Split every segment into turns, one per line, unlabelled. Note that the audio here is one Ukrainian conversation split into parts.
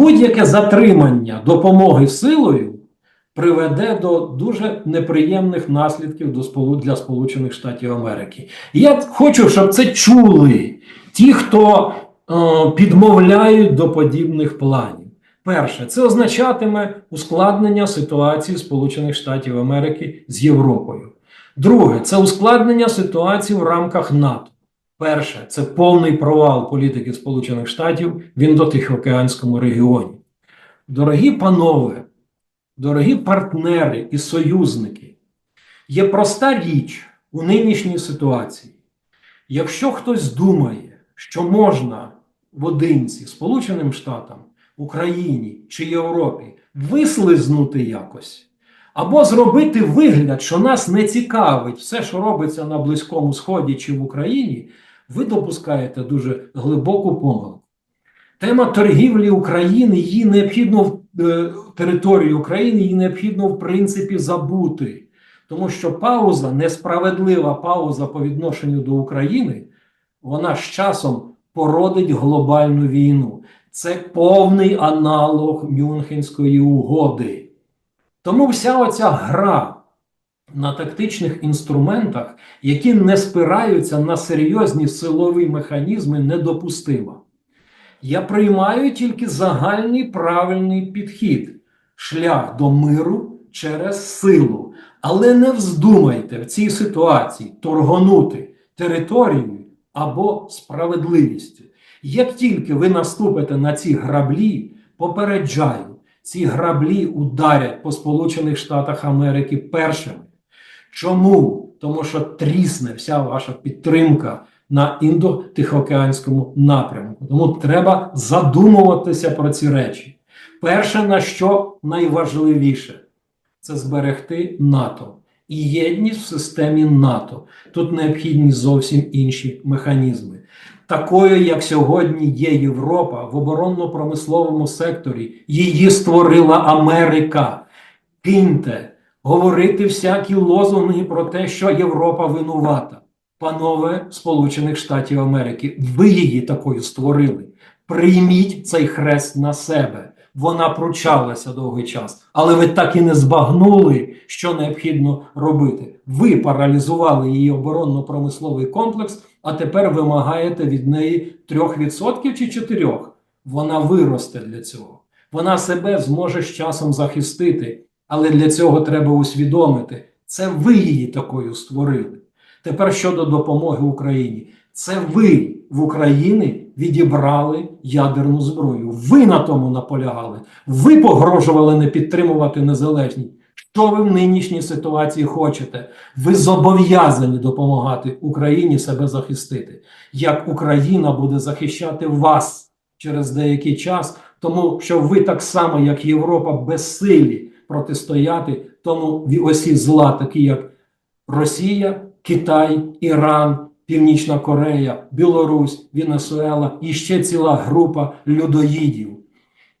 Будь-яке затримання допомоги силою приведе до дуже неприємних наслідків для Сполучених Штатів Америки. Я хочу, щоб це чули ті, хто е, підмовляють до подібних планів. Перше, це означатиме ускладнення ситуації Сполучених Штатів Америки з Європою. Друге, це ускладнення ситуації в рамках НАТО. Перше, це повний провал політики Сполучених Штатів в індотихоокеанському регіоні. Дорогі панове, дорогі партнери і союзники, є проста річ у нинішній ситуації. Якщо хтось думає, що можна в одинці Сполученим Штатам, Україні чи Європі вислизнути якось, або зробити вигляд, що нас не цікавить все, що робиться на Близькому Сході чи в Україні, ви допускаєте дуже глибоку помилку. Тема торгівлі України її необхідно в е, території України, її необхідно в принципі забути. Тому що пауза, несправедлива пауза по відношенню до України, вона з часом породить глобальну війну. Це повний аналог Мюнхенської угоди. Тому вся оця гра на тактичних інструментах, які не спираються на серйозні силові механізми, недопустима. Я приймаю тільки загальний правильний підхід, шлях до миру через силу. Але не вздумайте в цій ситуації торгонути територією або справедливістю. Як тільки ви наступите на ці граблі, попереджаю, ці граблі ударять по Сполучених Штатах Америки першими. Чому? Тому що трісне вся ваша підтримка на індо-тихоокеанському напрямку. Тому треба задумуватися про ці речі. Перше, на що найважливіше, це зберегти НАТО і єдність в системі НАТО. Тут необхідні зовсім інші механізми. Такою, як сьогодні є Європа в оборонно-промисловому секторі, її створила Америка. Киньте говорити всякі лозунги про те, що Європа винувата. Панове Сполучених Штатів Америки, ви її такою створили. Прийміть цей хрест на себе. Вона пручалася довгий час, але ви так і не збагнули, що необхідно робити. Ви паралізували її оборонно-промисловий комплекс, а тепер вимагаєте від неї 3% чи 4%. Вона виросте для цього. Вона себе зможе з часом захистити, але для цього треба усвідомити, це ви її такою створили. Тепер щодо допомоги Україні, це ви в Україні відібрали ядерну зброю. Ви на тому наполягали. Ви погрожували не підтримувати незалежність. Що ви в нинішній ситуації хочете? Ви зобов'язані допомагати Україні себе захистити. Як Україна буде захищати вас через деякий час, тому що ви так само, як Європа, безсилі протистояти тому осі зла, такі як Росія, Китай, Іран, Північна Корея, Білорусь, Венесуела і ще ціла група людоїдів.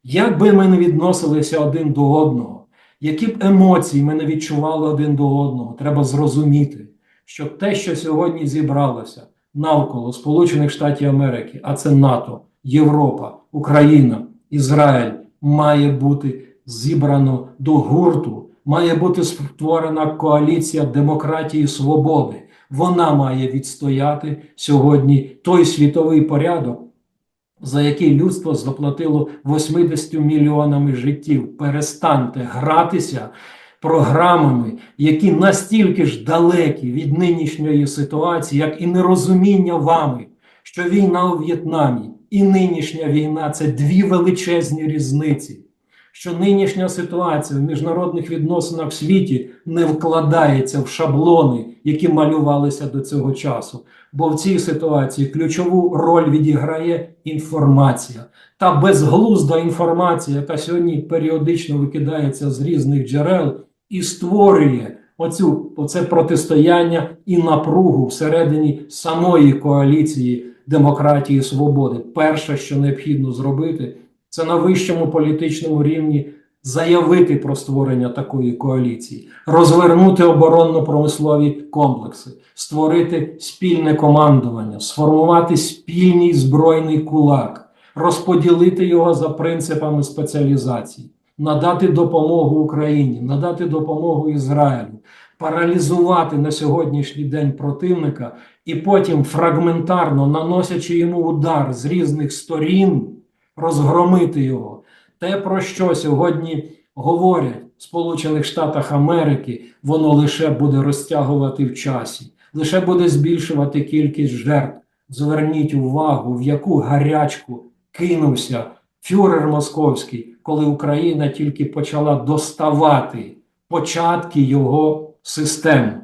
Як би ми не відносилися один до одного, які б емоції ми не відчували один до одного, треба зрозуміти, що те, що сьогодні зібралося навколо Сполучених Штатів Америки, а це НАТО, Європа, Україна, Ізраїль, має бути зібрано до гурту, має бути створена коаліція демократії і свободи. Вона має відстояти сьогодні той світовий порядок, за який людство заплатило 80 мільйонами життів. Перестаньте гратися програмами, які настільки ж далекі від нинішньої ситуації, як і нерозуміння вами, що війна у В'єтнамі і нинішня війна це дві величезні різниці. Що нинішня ситуація в міжнародних відносинах в світі не вкладається в шаблони, які малювалися до цього часу. Бо в цій ситуації ключову роль відіграє інформація. Та безглузда інформація, яка сьогодні періодично викидається з різних джерел і створює оцю, оце протистояння і напругу всередині самої коаліції демократії і свободи. Перше, що необхідно зробити, це на вищому політичному рівні заявити про створення такої коаліції, розвернути оборонно-промислові комплекси, створити спільне командування, сформувати спільний збройний кулак, розподілити його за принципами спеціалізації, надати допомогу Україні, надати допомогу Ізраїлю, паралізувати на сьогоднішній день противника і потім фрагментарно наносячи йому удар з різних сторін, розгромити його. Те, про що сьогодні говорять в Сполучених Штатах Америки, воно лише буде розтягувати в часі, лише буде збільшувати кількість жертв. Зверніть увагу, в яку гарячку кинувся фюрер московський, коли Україна тільки почала доставати початки його систем,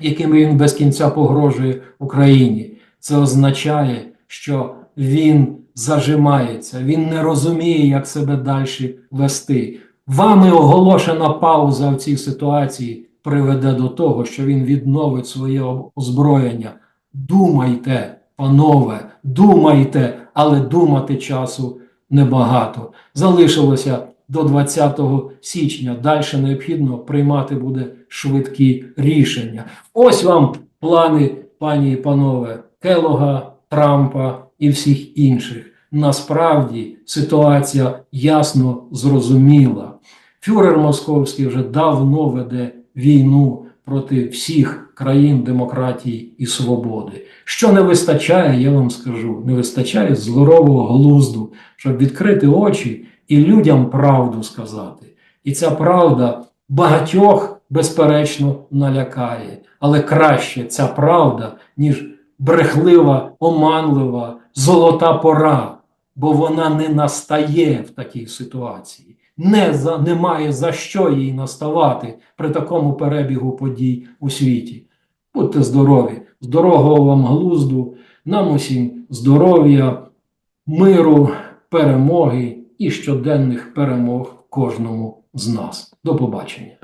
якими він без кінця погрожує Україні. Це означає, що він зажимається, він не розуміє, як себе далі вести. Вами оголошена пауза в цій ситуації приведе до того, що він відновить своє озброєння. Думайте, панове, думайте, але думати часу небагато. Залишилося до 20 січня. Далі необхідно приймати буде швидкі рішення. Ось вам плани, пані і панове, Келога, Трампа і всіх інших. Насправді ситуація ясно зрозуміла. Фюрер московський вже давно веде війну проти всіх країн демократії і свободи. Що не вистачає, я вам скажу, не вистачає здорового глузду, щоб відкрити очі і людям правду сказати. І ця правда багатьох, безперечно, налякає. Але краще ця правда, ніж брехлива, оманлива, золота пора, бо вона не настає в такій ситуації. Не за, немає за що їй наставати при такому перебігу подій у світі. Будьте здорові, здорового вам глузду, нам усім здоров'я, миру, перемоги і щоденних перемог кожному з нас. До побачення.